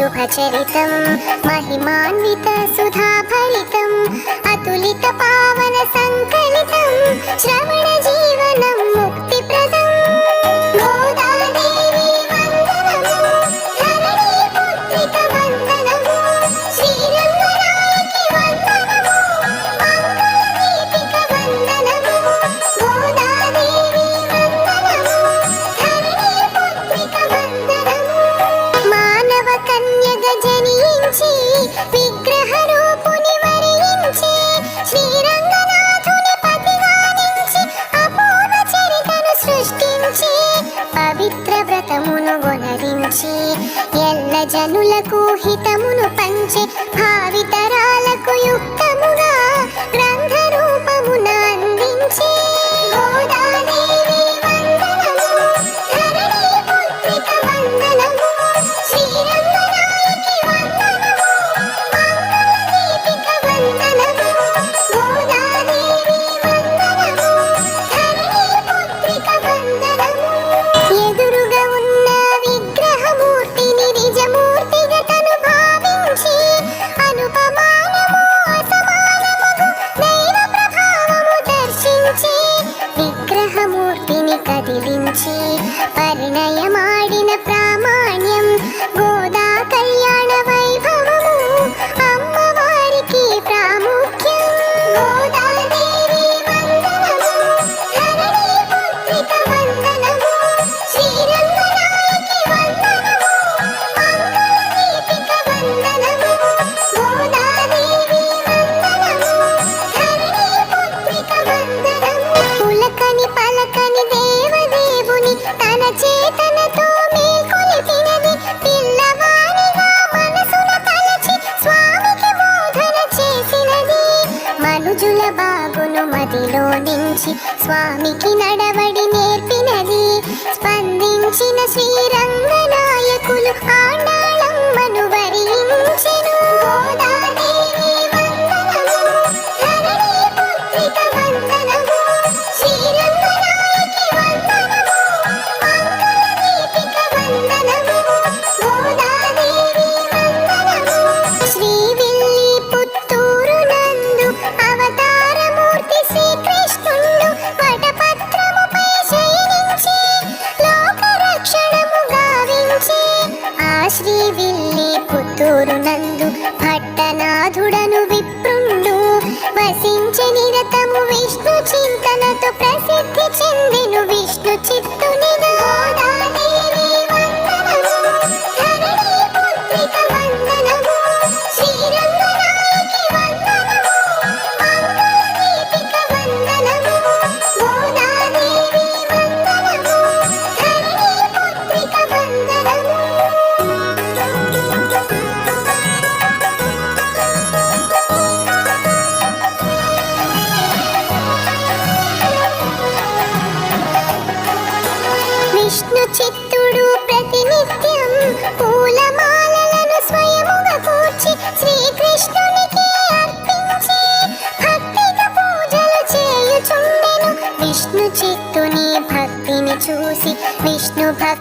शुभचरितं महिमान्वित सुधाभरितम् अतुलितपावनसङ्कलितं श्रवणजीवनं मुक् రుజుల బాబును మదిలో నుంచి స్వామికి నడవడి నేర్పినది. స్పందించిన శ్రీరంగ నాయకులు ఆడా no puff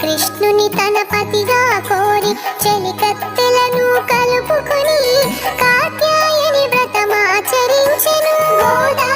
కృష్ణుని తన పతిగా కోరి చెలికత్తెలను కలుపుకుని కాత్యాయని వ్రతమాచరించెను. గోదా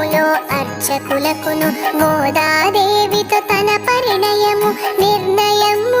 విషయములో అర్చకులకును గోదాదేవితో తన పరిణయము నిర్ణయము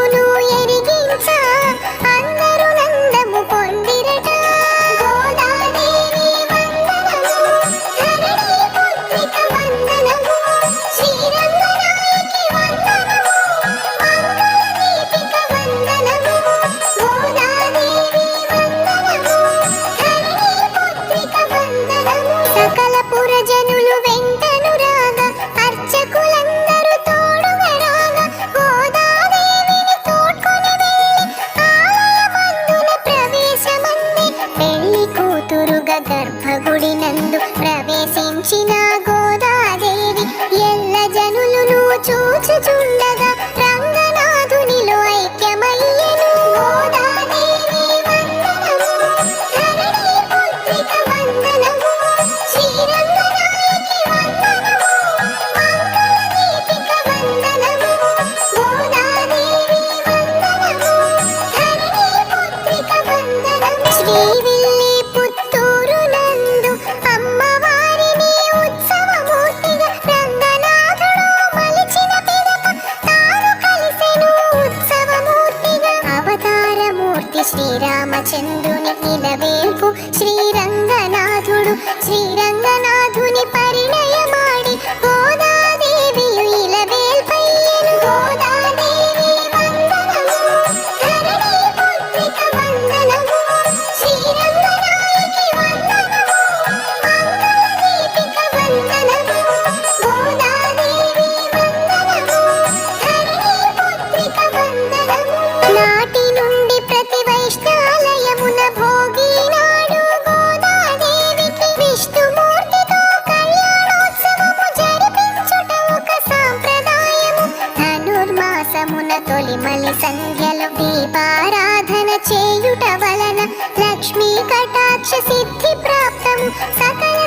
సంధ్యలు దీపారాధన చేయుట వలన లక్ష్మీ కటాక్ష సిద్ధి ప్రాప్తం సకల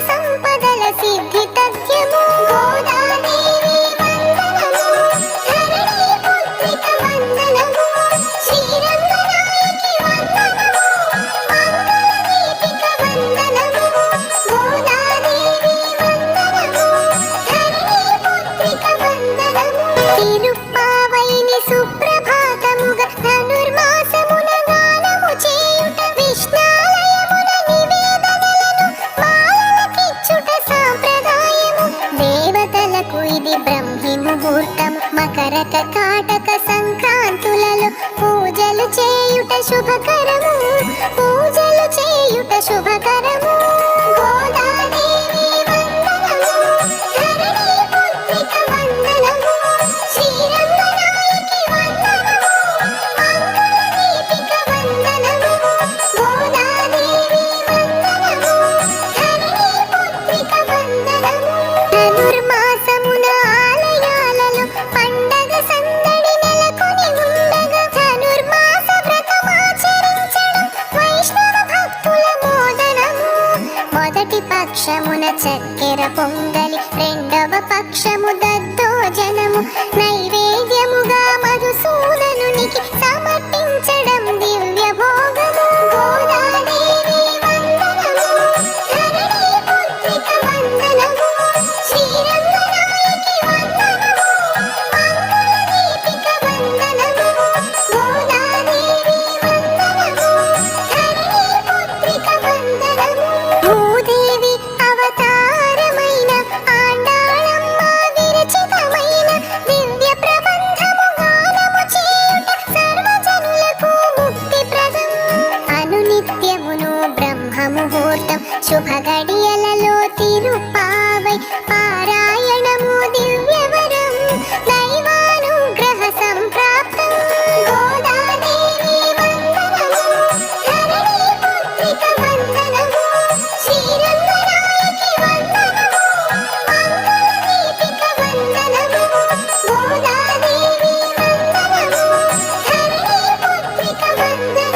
పక్షమున చక్కెర పొంగలి రెండవ పక్షము దద్దోజనము.